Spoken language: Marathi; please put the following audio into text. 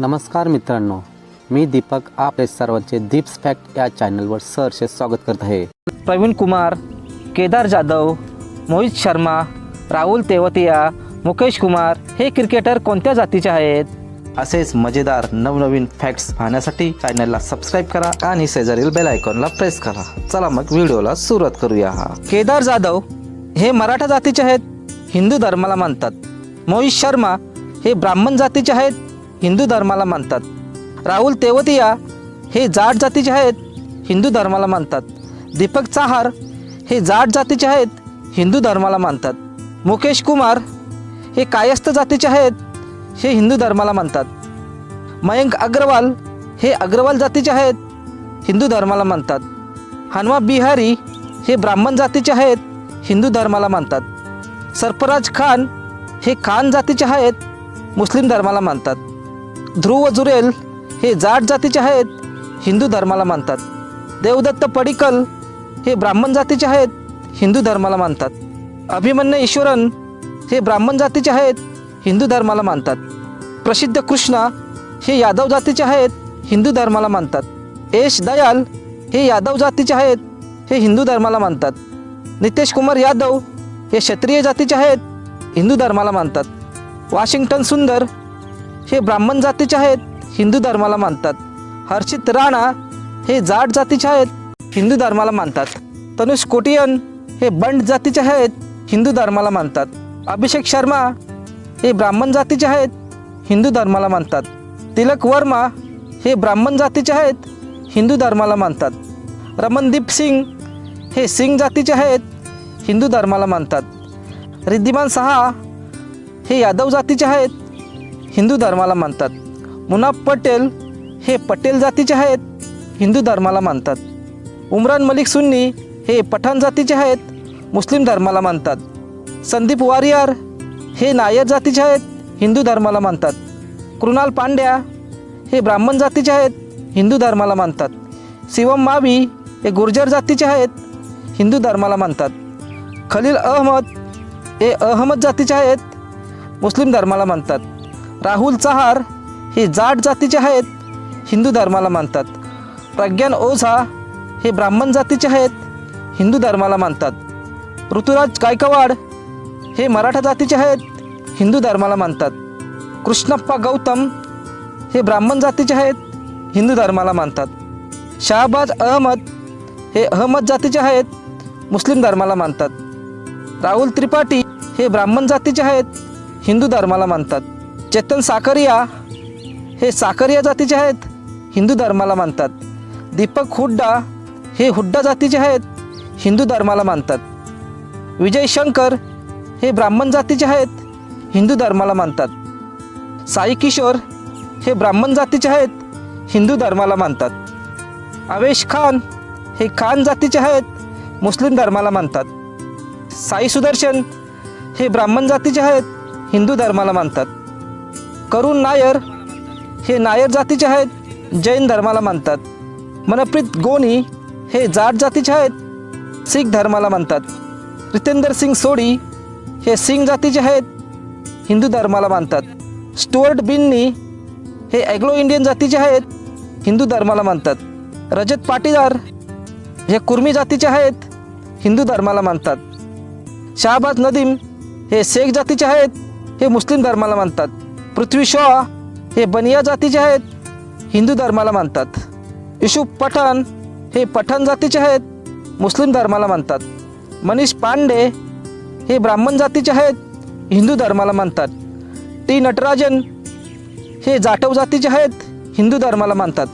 नमस्कार मित्रांनो मी दीपक आपले सर्वांचे दीप्स फॅक्ट या चॅनलवर सहर्ष स्वागत करत आहे. प्रवीण कुमार केदार जाधव मोहित शर्मा राहुल तेवतिया मुकेश कुमार हे क्रिकेटर कोणत्या जातीचे आहेत? असेच मजेदार नवनवीन फॅक्ट्स पाहण्यासाठी चॅनलला सबस्क्राईब करा आणि शेजारील बेल आयकॉनला प्रेस करा. चला मग व्हिडिओला सुरुवात करूया केदार जाधव हे मराठा जातीचे आहेत हिंदू धर्माला मानतात. मोहित शर्मा हे ब्राह्मण जातीचे आहेत हिंदू धर्माला मानतात. राहुल तेवतिया हे जाट जातीचे आहेत हिंदू धर्माला मानतात. दीपक चाहार हे जाट जातीचे आहेत हिंदू धर्माला मानतात. मुकेश कुमार हे कायस्थ जातीचे आहेत हे हिंदू धर्माला मानतात. मयंक अग्रवाल हे अग्रवाल जातीचे आहेत हिंदू धर्माला मानतात. हनुमा बिहारी हे ब्राह्मण जातीचे आहेत हिंदू धर्माला मानतात. सरफराज खान हे खान जातीचे आहेत मुस्लिम धर्माला मानतात. ध्रुव जुरेल हे जाट जातीचे आहेत हिंदू धर्माला मानतात. देवदत्त पडिकल हे ब्राह्मण जातीचे आहेत हिंदू धर्माला मानतात. अभिमन्यू ईश्वरन हे ब्राह्मण जातीचे आहेत हिंदू धर्माला मानतात. प्रसिद्ध कृष्णा हे यादव जातीचे आहेत हिंदू धर्माला मानतात. एश दयाल हे यादव जातीचे आहेत हे हिंदू धर्माला मानतात. नितेश कुमार यादव हे क्षत्रिय जातीचे आहेत हिंदू धर्माला मानतात. वॉशिंग्टन सुंदर हे ब्राह्मण जातीचे आहेत हिंदू धर्माला मानतात. हर्षित राणा हे जाट जातीचे आहेत हिंदू धर्माला मानतात. तनुष कोटियन हे बंड जातीचे आहेत हिंदू धर्माला मानतात. अभिषेक शर्मा हे ब्राह्मण जातीचे आहेत हिंदू धर्माला मानतात. तिलक वर्मा हे ब्राह्मण जातीचे आहेत हिंदू धर्माला मानतात. रमनदीप सिंग हे सिंग जातीचे आहेत हिंदू धर्माला मानतात. रिद्धिमान सहा हे यादव जातीचे आहेत हिंदू धर्माला मानतात. मुनाब पटेल हे पटेल जातीचे आहेत हिंदू धर्माला मानतात. उमरान मलिक सुन्नी हे पठाण जातीचे आहेत मुस्लिम धर्माला मानतात. संदीप वारियार हे नायर जातीचे आहेत हिंदू धर्माला मानतात. कृणाल पांड्या हे ब्राह्मण जातीचे आहेत हिंदू धर्माला मानतात. शिवम मावी हे गुर्जर जातीचे आहेत हिंदू धर्माला मानतात. खलील अहमद हे अहमद जातीचे आहेत मुस्लिम धर्माला मानतात. राहुल चहार हे जाट जातीचे आहेत हिंदू धर्माला मानतात. प्रज्ञान ओझा हे ब्राह्मण जातीचे आहेत हिंदू धर्माला मानतात. ऋतुराज गायकवाड हे मराठा जातीचे आहेत हिंदू धर्माला मानतात. कृष्णप्पा गौतम हे ब्राह्मण जातीचे आहेत हिंदू धर्माला मानतात. शाहबाज अहमद हे अहमद जातीचे आहेत मुस्लिम धर्माला मानतात. राहुल त्रिपाठी हे ब्राह्मण जातीचे आहेत हिंदू धर्माला मानतात. चेतन साकरिया हे साकरिया जातीचे आहेत हिंदू धर्माला मानतात. दीपक हुड्डा हे हुड्डा जातीचे आहेत हिंदू धर्माला मानतात. विजय शंकर हे ब्राह्मण जातीचे आहेत हिंदू धर्माला मानतात. साई किशोर हे ब्राह्मण जातीचे आहेत हिंदू धर्माला मानतात. आवेश खान हे खान जातीचे आहेत मुस्लिम धर्माला मानतात. साई सुदर्शन हे ब्राह्मण जातीचे आहेत हिंदू धर्माला मानतात. करुण नायर हे नायर जातीचे आहेत जैन धर्माला मानतात मनप्रीत गोनी हे जाट जातीचे आहेत शीख धर्माला मानतात रितेंद्र सिंग सोडी हे सिंग जातीचे आहेत हिंदू धर्माला मानतात स्टुअर्ट बिन्नी हे ॲग्लो इंडियन जातीचे आहेत हिंदू धर्माला मानतात रजत पाटीदार हे कुर्मी जातीचे आहेत हिंदू धर्माला मानतात शहाबाज नदीम हे शेख जातीचे आहेत हे मुस्लिम धर्माला मानतात पृथ्वी शॉ हे बनिया जातीचे आहेत. हिंदू धर्माला मानतात. युसुफ पठाण हे पठाण जातीचे आहेत. मुस्लिम धर्माला मानतात. मनीष पांडे हे ब्राह्मण जातीचे आहेत. हिंदू धर्माला मानतात. टी नटराजन हे जाटव जातीचे आहेत. हिंदू धर्माला मानतात.